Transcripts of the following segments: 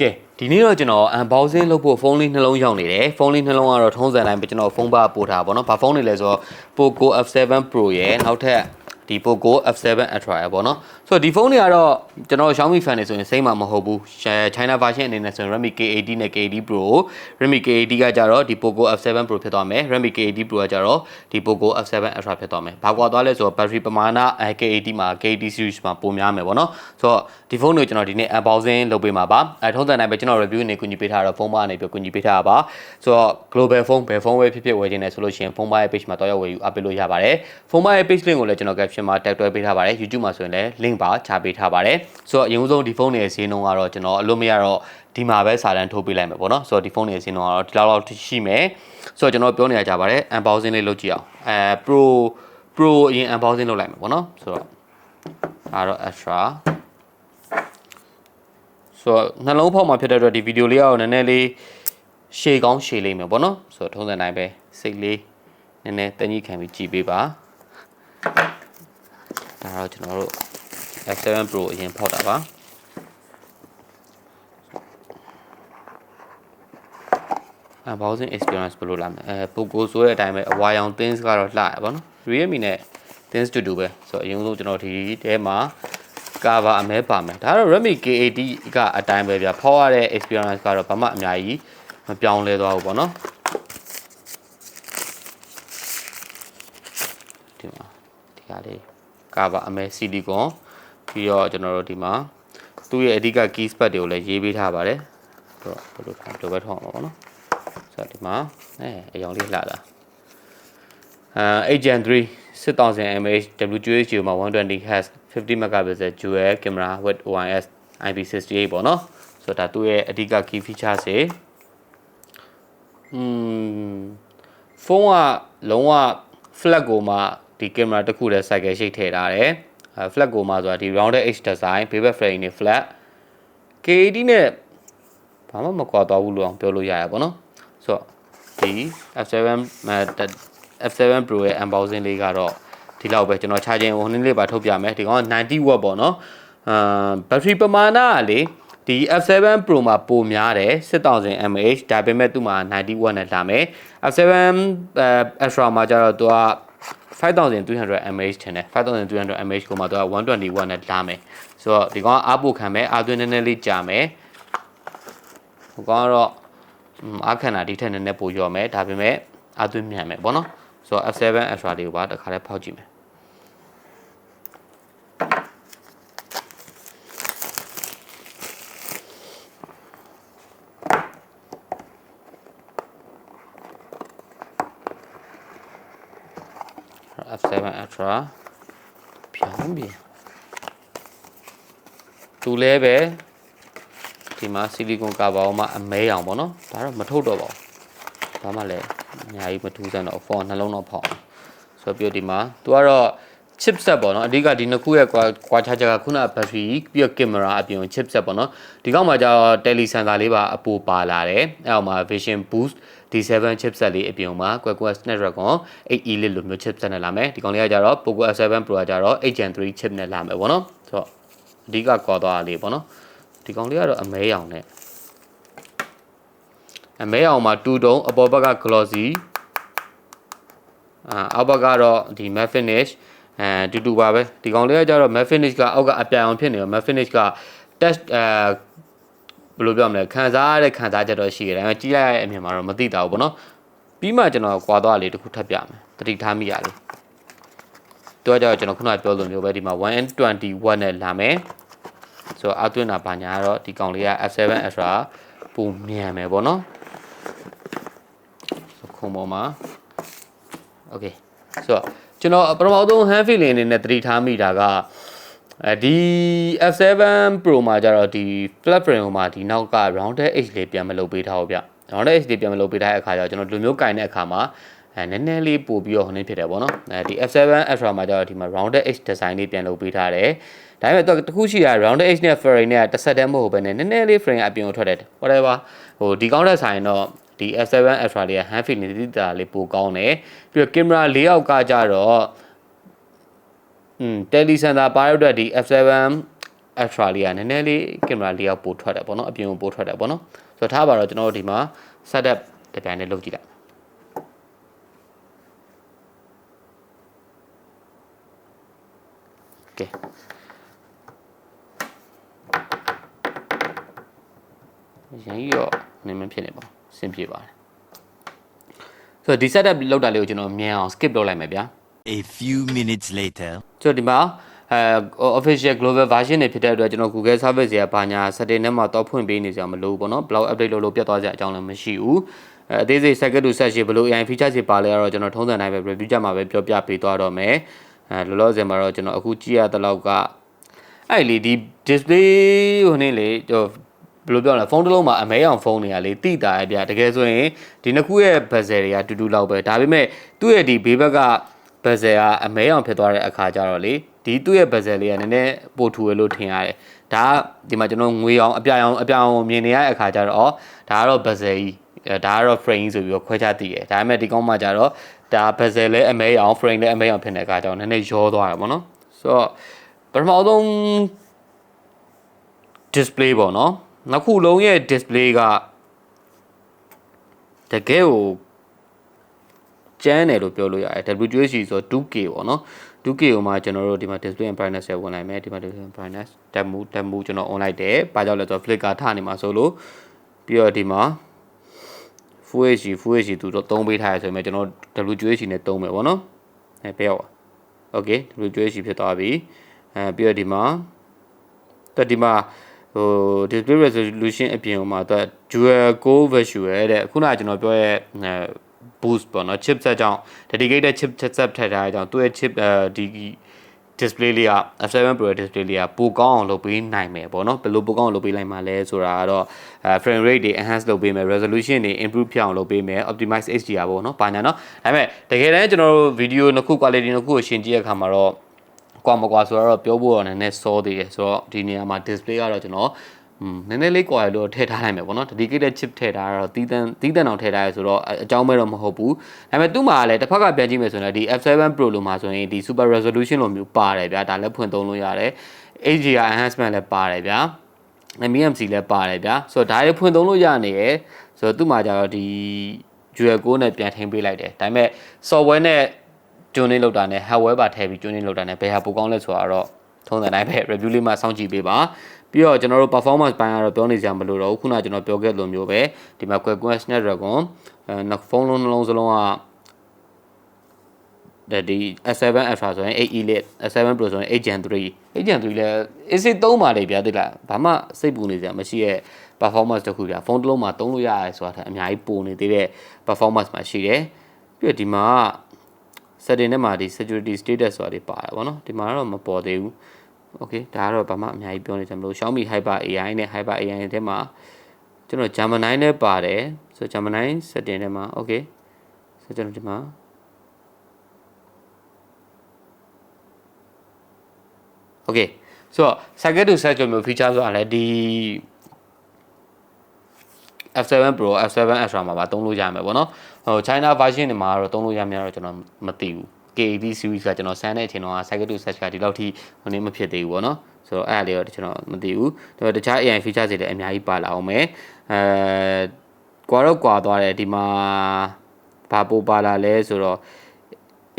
ကဲဒီနေ့တော့ကျွန်တော် unboxing လုပ်ဖို့ဖုန်းလေးနှလုံးရောက်နေတယ်ဖုန်းလေးနှလုံးကတော့ထုံးစံတိုင်းပဲကျွန်တော်ဖုန်းပါပို့ထားပါတော့ဘာဖုန်းတွေလဲဆိုတော့ Poco F7 Pro ရဲ့နောက်ထပ် ဒီ Poco F7 Ultra ရဲ့ပေါ့နော်ဆိုတော့ဒီဖုန်းတွေကတော့ကျွန်တော် Xiaomi fan တွေဆိုရင်စိတ်မှမဟုတ်ဘူး China version အနေနဲ့ဆိုရင် Redmi K80 နဲ့ K80 Pro Redmi K80 ကကြတော့ဒီ Poco F7 Pro ဖြစ်သွားမယ် Redmi K80 Pro ကကြတော့ဒီ Poco F7 Ultra ဖြစ်သွားမယ်ဘာကွာသွားလဲဆိုတော့ battery ပမာဏ K80 မှာ K80 series မှာပိုများမယ်ပေါ့နော်ဆိုတော့ဒီဖုန်းကိုကျွန်တော်ဒီနေ့ unboxing လုပ်ပေးမှာပါအဲထုံးစံတိုင်းပဲကျွန်တော် review နေကူညီပေးထားတော့ဖုန်းပါနေပြီးကူညီပေးထားတာပါဆိုတော့ global phone ဘယ်ဖုန်းပဲဖြစ်ဖြစ်ဝယ်ခြင်းလဲဆိုလို့ရှိရင်ဖုန်းပါရဲ့ page မှာတော့ရောက်ဝယ်ယူအပ်ပေးလို့ရပါတယ်ဖုန်းပါရဲ့ page link ကိုလည်းကျွန်တော် caption မှာ tag တွဲပေးထားပါတယ် YouTube မှာဆိုရင်လည်း link ပါချပေးထားပါတယ်ဆိုတော့အရင်ဆုံးဒီဖုန်းတွေရဲ့ဈေးနှုန်းကတော့ကျွန်တော်အလို့မရတော့ဒီမှာပဲစာတန်းထိုးပေးလိုက်မယ်ပေါ့နော်ဆိုတော့ဒီဖုန်းတွေရဲ့ဈေးနှုန်းကတော့ဒီလောက်လောက်ရှိမယ်ဆိုတော့ကျွန်တော်ပြောနေရကြပါတယ် unboxing လေးလုပ်ကြည့်အောင်အဲ pro pro အရင် unboxing လုပ်လိုက်မယ်ပေါ့နော်ဆိုတော့ဒါတော့ extra ဆိုတော့နှလုံးဖောက်မှာဖြစ်တဲ့အတွက်ဒီဗီဒီယိုလေးကတော့နည်းနည်းလေးရှည်ကောင်းရှည်လိမ့်မယ်ပေါ့နော်ဆိုတော့ထုံးစံတိုင်းပဲစိတ်လေးနည်းနည်းတညီခံပြီးကြည်ပေးပါ ဒါတော့ကျွန်တော်တို့ F7 Pro အရင်ဖောက်တာပါ unboxing experience ဘယ်လိုလာမလဲအဲ Poco ဆိုတဲ့အတိုင်းပဲအဝါရောင် things ကတော့လှရပါတော့ Realme နဲ့ things to do ပဲဆိုတော့အရင်ဆုံးကျွန်တော်ဒီထဲမှာ cover အမဲပါမယ်ဒါကတော့ Redmi K80 ကအတိုင်းပဲဗျာဖောက်ရတဲ့ experience ကတော့ဘာမှအများကြီးမပြောင်းလဲသွားဘူးပေါ့နော်ဒီမှာဒီကလေး cover အမဲ silicon ပြီးတော့ကျွန်တော်တို့ဒီမှာသူ့ရဲ့အဓိက key spot တွေကိုလည်းရေးပေးထားပါတယ်ဆိုတော့ဘယ်လိုထားဘယ်လိုပဲထောက်အောင်ပါပေါ့နော်ဆိုတော့ဒီမှာအဲအယောင်လေးလှတာအဲ Gen 3 6000 mAh WQHD မှာ 120 Hz 50 megapixel dual camera with OIS IP68 ပေါ့နော်ဆိုတော့ဒါသူ့ရဲ့အဓိက key features တွေอืมဖုန်းကလုံးဝ flat ကိုမှ ဒီ camera တစ်ခုတည်း cycle ရှိတ်ထည့်ထားတယ်အဲ flat ကိုမှဆိုတာဒီ rounded edge design bevel frame နဲ့ flat K80 နဲ့ဘာမှမကွာသွားဘူးလို့အောင်ပြောလို့ရရပါတော့ဆိုတော့ဒီ F7 F7 Pro ရဲ့ unboxing လေးကတော့ဒီလောက်ပဲကျွန်တော် charging ဟိုနေ့လေးပါထုတ်ပြမယ်ဒီကောင်က90 watt ပေါ့နော်အာ battery ပမာဏကလေဒီ F7 Pro မှာပိုများတယ်6000 mAh ဒါပေမဲ့သူ့မှာ90 watt နဲ့လာမယ် F7 Ultra မှာကျတော့သူက 5300 mAh ထင်တယ်5300 mAh ကိုမှသူက120 watt နဲ့လာမယ်ဆိုတော့ဒီကောင်ကအားပိုခံမယ်အားသွင်းနည်းနည်းလေးကြာမယ်ဟိုကောင်ကတော့အားခံတာဒီထက်နည်းနည်းပိုရော့မယ်ဒါပေမဲ့အားသွင်းမြန်မယ်ပေါ့နော်ဆိုတော့ F7 Ultra လေးကိုပါတစ်ခါလေးဖောက်ကြည့်မယ် F7 Ultra ပြောင်းပြန်သူလည်းပဲဒီမှာဆီလီကွန်ကာဗာအောင်မှအမဲအောင်ပေါ့နော်ဒါတော့မထုတ်တော့ပါဘူးဘာမှလည်းအများကြီးမထူးဆန်းတော့ font နှလုံးတော့ဖောက်အောင်ဆိုတော့ပြီးတော့ဒီမှာသူကတော့ chipset ပေါ့နော်အဓိကဒီနှစ်ခုရဲ့ကွာကွာခြားချက်ကခုန battery ပြီးတော့ camera အပြင် chipset ပေါ့နော်ဒီကောက်မှာကျတော့ tele sensor လေးပါအပူပါလာတယ်အဲအောင်မှာ vision boost D7 chipset လေးအပြင်မှာ Qualcomm Snapdragon 8E လေးလိုမျိုး chipset နဲ့လာမယ်ဒီကောင်လေးကကြတော့ Poco F7 Pro ကကြတော့ 8Gen 3 chip နဲ့လာမယ်ပေါ့နော်ဆိုတော့အဓိကကွာသွားတာလေးပေါ့နော်ဒီကောင်လေးကတော့အမဲရောင်နဲ့အမဲရောင်မှာ2တုံးအပေါ်ဘက်က glossy အာအောက်ဘက်ကတော့ဒီ matte finish အဲတူတူပါပဲဒီကောင်လေးကကြတော့ matte finish ကအောက်ကအပြိုင်အောင်ဖြစ်နေတော့ matte finish က test အဲဘယ်လိုပြောမလဲခံစားရတဲ့ခံစားချက်တော့ရှိတယ်ဒါပေမဲ့ကြီးလိုက်ရတဲ့အမြင်မှာတော့မသိတာဘူးပေါ့နော်ပြီးမှကျွန်တော်ကွာသွားလေးတစ်ခုထပ်ပြမယ်တတိထားမိရလေးတော့ကြတော့ကျွန်တော်ခုနပြောလိုမျိုးပဲဒီမှာ 120W နဲ့လာမယ်ဆိုတော့အသွင်းတာဘာညာကတော့ဒီကောင်လေးက F7 Ultra ပုံမြန်မယ်ပေါ့နော်ခုံပေါ်မှာ Okay ဆိုတော့ ကျွန်တော်ပထမဆုံး hand feeling အနေနဲ့သတိထားမိတာကအဲဒီ F7 Pro မှာကျတော့ဒီ flat frame မှာဒီနောက်က rounded edge လေးပြန်မလုပ်ပေးထားဘူးဗျ rounded edge လေးပြန်မလုပ်ပေးထားတဲ့အခါကျတော့ကျွန်တော်လူမျိုးကင်တဲ့အခါမှာအဲနည်းနည်းလေးပို့ပြီးတော့ဟိုနေဖြစ်တယ်ပေါ့နော်အဲဒီ F7 Ultra မှာကျတော့ဒီမှာ rounded edge design လေးပြန်လုပ်ပေးထားတယ်ဒါပေမဲ့တော့တခုရှိတာ rounded edge နဲ့ frame နဲ့တစ်ဆက်တည်းမဟုတ်ဘဲနဲ့နည်းနည်းလေး frame အပြင်ကိုထွက်တယ် whatever ဟိုဒီကောင်းတဲ့ဆိုင်တော့ ဒီ F7 Ultra လေးက hand feeling တိတာလေးပိုကောင်းတယ်ပြီးတော့ camera လေးယောက်ကကြတော့อืม tele sensor ပါရတဲ့ဒီ F7 ultra လေးကနည်းနည်းလေးကင်မရာလေးကပိုထွက်တယ်ပေါ့နော်အပြင်ကိုပိုထွက်တယ်ပေါ့နော်ဆိုတော့ထားပါတော့ကျွန်တော်တို့ဒီမှာ setup တစ်ပြန်လေးလုပ်ကြည့်လိုက်ကဲရန်ကြီးရောနည်းမဖြစ်နေပါ ဘူးစင်ပြေပါတယ်ဆိုတော့ဒီ setup လောက်တာလေးကိုကျွန်တော်မြင်အောင် skip လုပ်လိုက်မယ်ဗျာ A few minutes later. ဆိုတော့ဒီမှာအဲ official global version တွေဖြစ်တဲ့အတွက်ကျွန်တော် Google service တွေကဘာညာ setting ထဲမှာတော့ဖွင့်ပေးနေကြမလို့ပေါ့နော် blog update လုပ်လို့ပြတ်သွားကြအကြောင်းလည်းမရှိဘူးအဲအသေးစိတ် second to set ရှိဘလို့ AI feature တွေပါလဲတော့ကျွန်တော်ထုံးစံတိုင်းပဲ review ကြမှာပဲပြောပြပေးသွားတော့မယ်အဲလောလောဆယ်မှာတော့ကျွန်တော်အခုကြည့်ရတဲ့လောက်ကအဲ့လေဒီ display ဟိုနေလေဟို ဘယ်လိုပြောလဲဖုန်းတစ်လုံးမှာအမဲအောင်ဖုန်းတွေကလေတိတာရပြတကယ်ဆိုရင်ဒီနှစ်ခုရဲ့ bezel တွေကတူတူလောက်ပဲဒါပေမဲ့သူ့ရဲ့ဒီဘေးဘက်က bezel ကအမဲအောင်ဖြစ်သွားတဲ့အခါကျတော့လေဒီသူ့ရဲ့ bezel လေးကနည်းနည်းပိုထူရလို့ထင်ရတယ်ဒါကဒီမှာကျွန်တော်ငွေအောင်အပြာရောင်အပြာရောင်မြင်နေရတဲ့အခါကျတော့ဒါကတော့ bezel ကြီးအဲဒါကတော့ frame ဆိုပြီးတော့ခွဲခြားသိတယ်ဒါပေမဲ့ဒီကောင်းမှကျတော့ဒါ bezel လည်းအမဲအောင် frame လည်းအမဲအောင်ဖြစ်နေတဲ့အခါကျတော့နည်းနည်းရောသွားတာပေါ့နော်ဆိုတော့ပထမဆုံး display ပေါ့နော် နောက်ခုလုံးရဲ့ display ကတကယ်ကိုကျန်းတယ်လို့ပြောလို့ရတယ် WHC ဆိုတော့ 2K ပေါ့နော် 2K ကိုမှကျွန်တော်တို့ဒီမှာ display and brightness ကိုဝင်လိုက်မယ်ဒီမှာ display and brightness demo demo ကျွန်တော် on လိုက်တယ်ဘာကြောင့်လဲဆိုတော့ flicker ထနေမှာဆိုလို့ပြီးတော့ဒီမှာ Full HD Full HD သူတော့သုံးပေးထားရဆိုရင်ကျွန်တော် WHC နဲ့သုံးမယ်ပေါ့နော်အဲဘယ်ရောက် Okay WHC ဖြစ်သွားပြီအဲပြီးတော့ဒီမှာတက်ဒီမှာ ဟို display resolution အပြင်မှာတော့ dual core visual တဲ့ခုနကကျွန်တော်ပြောရဲ့ boost ပေါ့နော် chipset ကြောင့် dedicated chip chipset ထည့်ထားတဲ့ကြောင့်သူ့ရဲ့ chip အဲဒီ display လေးက F7 Pro display လေးကပိုကောင်းအောင်လုပ်ပေးနိုင်မယ်ပေါ့နော်ဘယ်လိုပိုကောင်းအောင်လုပ်ပေးနိုင်မှာလဲဆိုတာကတော့အဲ frame rate တွေ enhance လုပ်ပေးမယ် resolution တွေ improve ဖြစ်အောင်လုပ်ပေးမယ် optimize HDR ပေါ့နော်ဘာညာနော်ဒါပေမဲ့တကယ်တမ်းကျွန်တော်တို့ video နှစ်ခု quality နှစ်ခုကိုရှင်းကြည့်ရတဲ့အခါမှာတော့ ကွာမကွာဆိုတော့ပြောဖို့တော့နည်းနည်းစောသေးတယ်ဆိုတော့ဒီနေရာမှာ display ကတော့ကျွန်တော်อืมနည်းနည်းလေးကွာရလို့ထည့်ထားနိုင်မယ်ပေါ့နော် dedicated chip ထည့်ထားတာတော့တီးတန်းတီးတန်းအောင်ထည့်ထားရဆိုတော့အကြောင်းမဲ့တော့မဟုတ်ဘူးဒါပေမဲ့သူ့မှာလည်းတစ်ဖက်ကပြန်ကြည့်မယ်ဆိုရင်ဒီ F7 Pro လို့မှာဆိုရင်ဒီ super resolution လိုမျိုးပါတယ်ဗျာဒါလည်းဖွင့်သုံးလို့ရတယ် HDR enhancement လည်းပါတယ်ဗျာ MMC လည်းပါတယ်ဗျာဆိုတော့ဒါလည်းဖွင့်သုံးလို့ရနေရယ်ဆိုတော့သူ့မှာကြတော့ဒီ Dual Core နဲ့ပြန်ထိန်းပေးလိုက်တယ်ဒါပေမဲ့ software နဲ့ tuning လုပ်တာနဲ့ hardware ပါထည့်ပြီး tuning လုပ်တာနဲ့ဘယ်ဟာပိုကောင်းလဲဆိုတာတော့ထုံးစံတိုင်းပဲ review လေးမှာစောင့်ကြည့်ပေးပါပြီးတော့ကျွန်တော်တို့ performance ပိုင်းကတော့ပြောနေကြမလို့တော့ခုနကကျွန်တော်ပြောခဲ့လိုမျိုးပဲဒီမှာ Qualcomm Snapdragon အဲနောက်ဖုန်းလုံးနှလုံးစလုံးကဒါဒီ S7 Ultra ဆိုရင် 8 Elite S7 Pro ဆိုရင် 8 Gen 3 8 Gen 3လည်း AC 3ပါလေဗျာတိလားဘာမှစိတ်ပူနေစရာမရှိရဲ့ performance တခုဗျာဖုန်းတစ်လုံးမှာသုံးလို့ရတယ်ဆိုတာအများကြီးပိုနေသေးတဲ့ performance မှာရှိတယ်ပြီးတော့ဒီမှာ setting ထဲမှာဒီ security status ဆိုတာတွေပါတယ်ဗောနော်ဒီမှာတော့မပေါ်သေးဘူး okay ဒါကတော့ဘာမှအများကြီးပြောနေကြမလို့ Xiaomi Hyper AI နဲ့ Hyper AI ထဲမှာကျွန်တော် Gemini နဲ့ပါတယ်ဆို Gemini setting ထဲမှာ okay ဆိုကျွန်တော်ဒီမှာ okay ဆိုတော့ circuit to set မျိုး feature ဆိုတာလည်းဒီ F7 Pro F7 Ultra မှာပါသုံးလို့ရမယ်ပေါ့နော်ဟို China version တွေမှာတော့သုံးလို့ရများတော့ကျွန်တော်မသိဘူး KAD series ကကျွန်တော်ဆန်းတဲ့အချိန်တော့ circuit to set ကဒီလောက်ထိဟိုနေမဖြစ်သေးဘူးပေါ့နော်ဆိုတော့အဲ့ဒါလေးတော့ကျွန်တော်မသိဘူးဒါပေမဲ့တခြား AI feature တွေလည်းအများကြီးပါလာအောင်မယ်အဲကွာတော့ကွာသွားတယ်ဒီမှာဘာပိုပါလာလဲဆိုတော့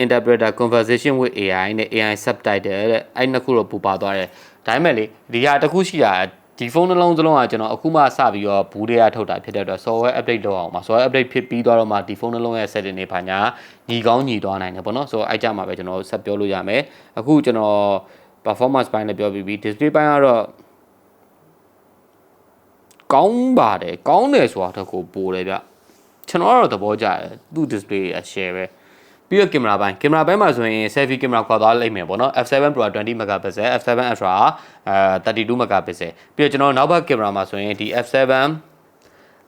interpreter conversation with AI နဲ့ AI subtitle တဲ့အဲ့နှစ်ခုတော့ပူပါသွားတယ်ဒါပေမဲ့လေဒီဟာတစ်ခုရှိတာ ဒီဖုန်းနှလုံးစလုံးကကျွန်တော်အခုမှစပြီးတော့ဘူးတွေကထုတ်တာဖြစ်တဲ့အတွက် software update လုပ်အောင်ပါ software update ဖြစ်ပြီးတော့မှဒီဖုန်းနှလုံးရဲ့ setting တွေဘာညာညီကောင်းညီသွားနိုင်တယ်ပေါ့နော်ဆိုတော့အဲ့ကြမှာပဲကျွန်တော်ဆက်ပြောလို့ရမယ်အခုကျွန်တော် performance ပိုင်းလည်းပြောပြီးပြီ display ပိုင်းကတော့ကောင်းပါတယ်ကောင်းတယ်ဆိုတာတော့ကိုပိုတယ်ဗျကျွန်တော်ကတော့သဘောကျတယ်သူ့ display အ share ပဲ ပြီးတော့ကင်မရာပိုင်းကင်မရာပိုင်းမှာဆိုရင် selfie ကင်မရာခေါ်သွားလိုက်မယ်ပေါ့နော် F7 Pro 20 megapixel F7 Ultra အဲ32 megapixel ပြီးတော့ကျွန်တော်နောက်ဘက်ကင်မရာမှာဆိုရင်ဒီ F7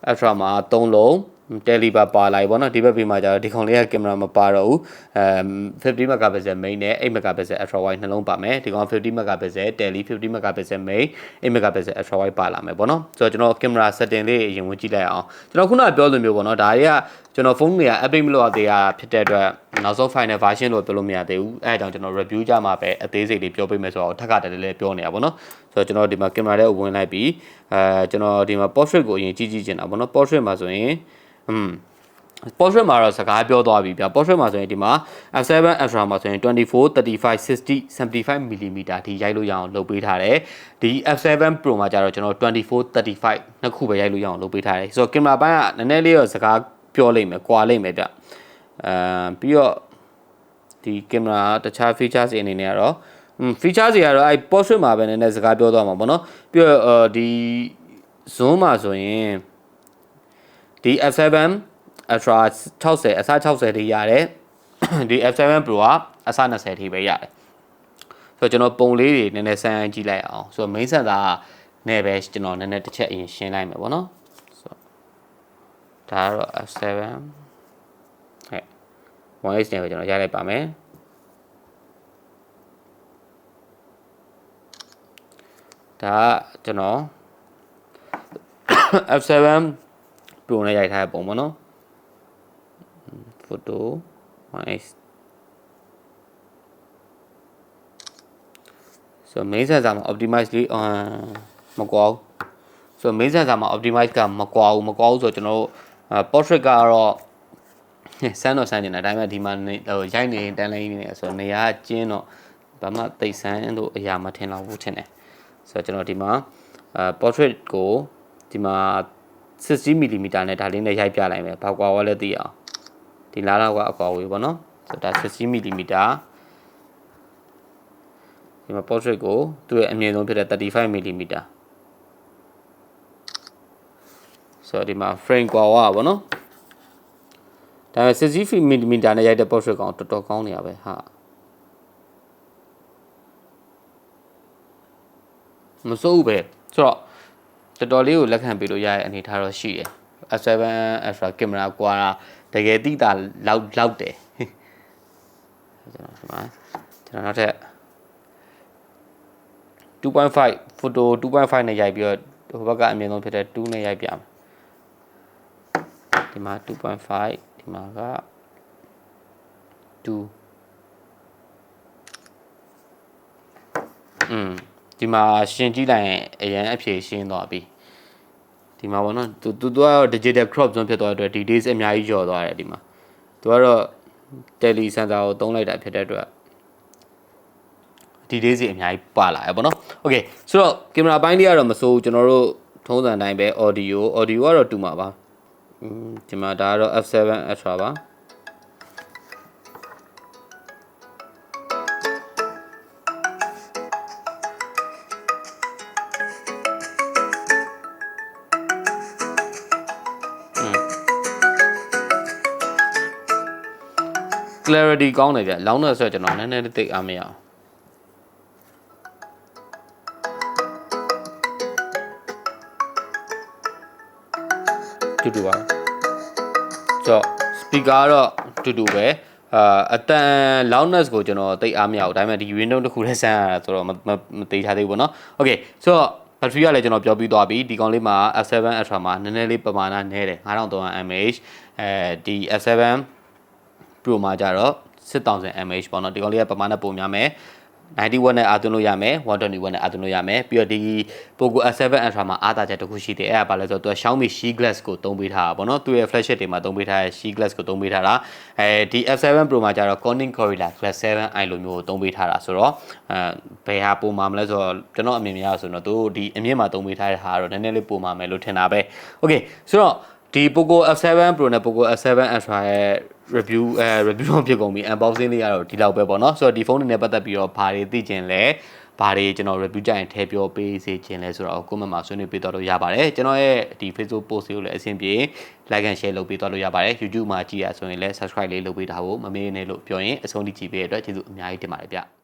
Ultra မှာ3လုံး တယ်လီပါပါလိုက်ပေါ့နော်ဒီဘက်ဘေးမှာကျတော့ဒီကောင်လေးကကင်မရာမပါတော့ဘူးအဲ50 megapixel main နဲ့8 megapixel ultra wide နှလုံးပါမယ်ဒီကောင်50 megapixel tele 50 megapixel main 8 megapixel ultra wide ပါလာမယ်ပေါ့နော်ဆိုတော့ကျွန်တော်ကင်မရာ setting လေးအရင်ဝင်ကြည့်လိုက်အောင်ကျွန်တော်ခုနကပြောလိုမျိုးပေါ့နော်ဒါတွေကကျွန်တော်ဖုန်းတွေက update မလုပ်ရသေးတာဖြစ်တဲ့အတွက်နောက်ဆုံး final version လို့ပြောလို့မရသေးဘူးအဲအကြောင်းကျွန်တော် review ကြမှာပဲအသေးစိတ်လေးပြောပေးမယ်ဆိုတော့ထပ်ကတည်းကလည်းပြောနေတာပေါ့နော်ဆိုတော့ကျွန်တော်ဒီမှာကင်မရာလေးကိုဝင်လိုက်ပြီးအဲကျွန်တော်ဒီမှာ portrait ကိုအရင်ကြည့်ကြည့်ချင်တာပေါ့နော် portrait မှာဆိုရင် อืม portrait မှာတော့စကားပြောသွားပြီဗျာ portrait မှာဆိုရင်ဒီမှာ f7 ultra မှာဆိုရင်24 35 60 75 mm ဒီရိုက်လို့ရအောင်လုပ်ပေးထားတယ်ဒီ f7 pro မှာကျတော့ကျွန်တော်24 35နှစ်ခုပဲရိုက်လို့ရအောင်လုပ်ပေးထားတယ်ဆိုတော့ကင်မရာဘိုင်းကနည်းနည်းလေးတော့စကားပြောလိမ့်မယ်ကွာလိမ့်မယ်ဗျအဲပြီးတော့ဒီကင်မရာတခြား features တွေအနေနဲ့ကတော့ feature တွေကတော့အဲ portrait မှာပဲနည်းနည်းစကားပြောသွားမှာပေါ့နော်ပြီးတော့ဒီ zoom မှာဆိုရင် ဒီ f7 Ultra 60အစား60ထိရတယ်ဒီ F7 Pro ကအစား20ထိပဲရတယ်ဆိုတော့ကျွန်တော်ပုံလေးတွေနည်းနည်းစမ်းကြည့်လိုက်အောင်ဆိုတော့ main sensor နဲ့ပဲကျွန်တော်နည်းနည်းတစ်ချက်အရင်ရှင်းလိုက်မယ်ပေါ့နော်ဆိုတော့ဒါကတော့ F7 ဟဲ့ 1H နဲ့ပဲကျွန်တော်ရိုက်လိုက်ပါမယ်ဒါကကျွန်တော် F7 Pro နဲ့ရိုက်ထားတဲ့ပုံပေါ့နော် photo 1x so main sensor မှာ optimize လေးအမကွာဘူး so main sensor မှာ optimize ကမကွာဘူးမကွာဘူးဆိုတော့ကျွန်တော်တို့ portrait ကတော့စမ်းတော့စမ်းနေတာဒါပေမဲ့ဒီမှာဟိုရိုက်နေတန်းလိမ့်နေတယ်ဆိုတော့နေရာကျင်းတော့ဘာမှတိတ်ဆန်းလို့အရာမထင်တော့ဘူးထင်တယ်ဆိုတော့ကျွန်တော်ဒီမှာအဲ portrait ကိုဒီမှာ 60 mm နဲ့ဒါလေးနဲ့ရိုက်ပြလိုက်မယ်ဘာကွာဝလဲသိအောင်ဒီလားတော့ကအကွာဝေးပေါ့နော်ဆိုတော့ဒါ60 mm ဒီမှာ portrait ကိုသူ့ရဲ့အမြင့်ဆုံးဖြစ်တဲ့35 mm ဆိုတော့ဒီမှာ frame ကွာဝါပေါ့နော်ဒါပေမဲ့60 mm နဲ့ရိုက်တဲ့ portrait ကောင်တော်တော်ကောင်းနေရပဲဟာမစိုးဘူးပဲဆိုတော့ တော်တော်လေးကိုလက်ခံပေးလို့ရတဲ့အနေထားတော့ရှိတယ် F7 Ultra camera ကွာတာတကယ်တိတာလောက်လောက်တယ်ကျွန်တော်ဒီမှာကျွန်တော်နောက်ထပ်2.5 photo 2.5နဲ့ရိုက်ပြီးတော့ဟိုဘက်ကအမြင်ဆုံးဖြစ်တဲ့2နဲ့ရိုက်ပြမယ်ဒီမှာ2.5ဒီမှာက2อืม ဒီမှာရှင်ကြည့်လိုက်ရင်အရင်အဖြေရှင်းသွားပြီဒီမှာပေါ့နော်သူသူကတော့ digital crop zone ဖြစ်သွားတဲ့အတွက် details အများကြီးကျော်သွားတယ်ဒီမှာသူကတော့ tele sensor ကိုသုံးလိုက်တာဖြစ်တဲ့အတွက် details တွေအများကြီးပါလာရပေါ့နော် okay ဆိုတော့ကင်မရာပိုင်းလေးကတော့မစိုးကျွန်တော်တို့ထုံးစံတိုင်းပဲ audio audio ကတော့တူမှာပါอืมဒီမှာဒါကတော့ F7 Ultra ပါ clarity ကောင်းတယ်ဗျလောင်းတဲ့ဆိုတော့ကျွန်တော်နည်းနည်းလေးသိအားမရအောင်တူတူပါဆိုတော့ speaker ကတော့တူတူပဲအာအတန် loudness ကိုကျွန်တော်သိအားမရဘူးဒါပေမဲ့ဒီ window တစ်ခုနဲ့ဆန်းရတာဆိုတော့မမသိချသေးဘူးပေါ့နော် okay ဆိုတော့ battery ကလည်းကျွန်တော်ပြောပြီးသွားပြီဒီကောင်လေးမှာ F7 Ultra မှာနည်းနည်းလေးပမာဏနည်းတယ်9300 mAh အဲဒီ F7 Pro မှာကြတော့6000 mAh ပေါ့နော်ဒီကောင်လေးကပမာဏပုံများမယ်90 watt နဲ့အားသွင်းလို့ရမယ်120 watt နဲ့အားသွင်းလို့ရမယ်ပြီးတော့ဒီ Poco F7 Ultra မှာအားသာချက်တစ်ခုရှိတယ်အဲ့ဒါဘာလဲဆိုတော့သူက Xiaomi Shi Glass ကိုသုံးပေးထားတာပေါ့နော်သူရဲ့ flagship တွေမှာသုံးပေးထားတဲ့ Shi Glass ကိုသုံးပေးထားတာအဲဒီ F7 Pro မှာကျတော့ Corning Gorilla Glass 7i လိုမျိုးကိုသုံးပေးထားတာဆိုတော့အဲဘယ်ဟာပုံမှာမလဲဆိုတော့ကျွန်တော်အမြင်များဆိုတော့သူဒီအမြင့်မှာသုံးပေးထားတဲ့ဟာတော့နည်းနည်းလေးပုံမှာမယ်လို့ထင်တာပဲ Okay ဆိုတော့ဒီ Poco F7 Pro နဲ့ Poco F7 Ultra ရဲ့ review အဲ review ဖြစ်ကုန်ပြီ unboxing လေးကတော့ဒီလောက်ပဲပေါ့နော်ဆိုတော့ဒီဖုန်းတွေနဲ့ပတ်သက်ပြီးတော့ဘာတွေသိကျင်လဲဘာတွေကျွန်တော် review ကြရင်ထည့်ပြောပေးစေခြင်းလဲဆိုတော့ comment မှာဆွေးနွေးပေးတော့လို့ရပါတယ်ကျွန်တော်ရဲ့ဒီ Facebook post ကိုလည်းအဆင်ပြေ like and share လုပ်ပေးတော့လို့ရပါတယ် YouTube မှာကြည့်ရဆိုရင်လည်း subscribe လေးလုပ်ပေးတာဖို့မမေ့နဲ့လို့ပြောရင်အဆုံးထိကြည့်ပေးတဲ့အတွက်ကျေးဇူးအများကြီးတင်ပါတယ်ဗျ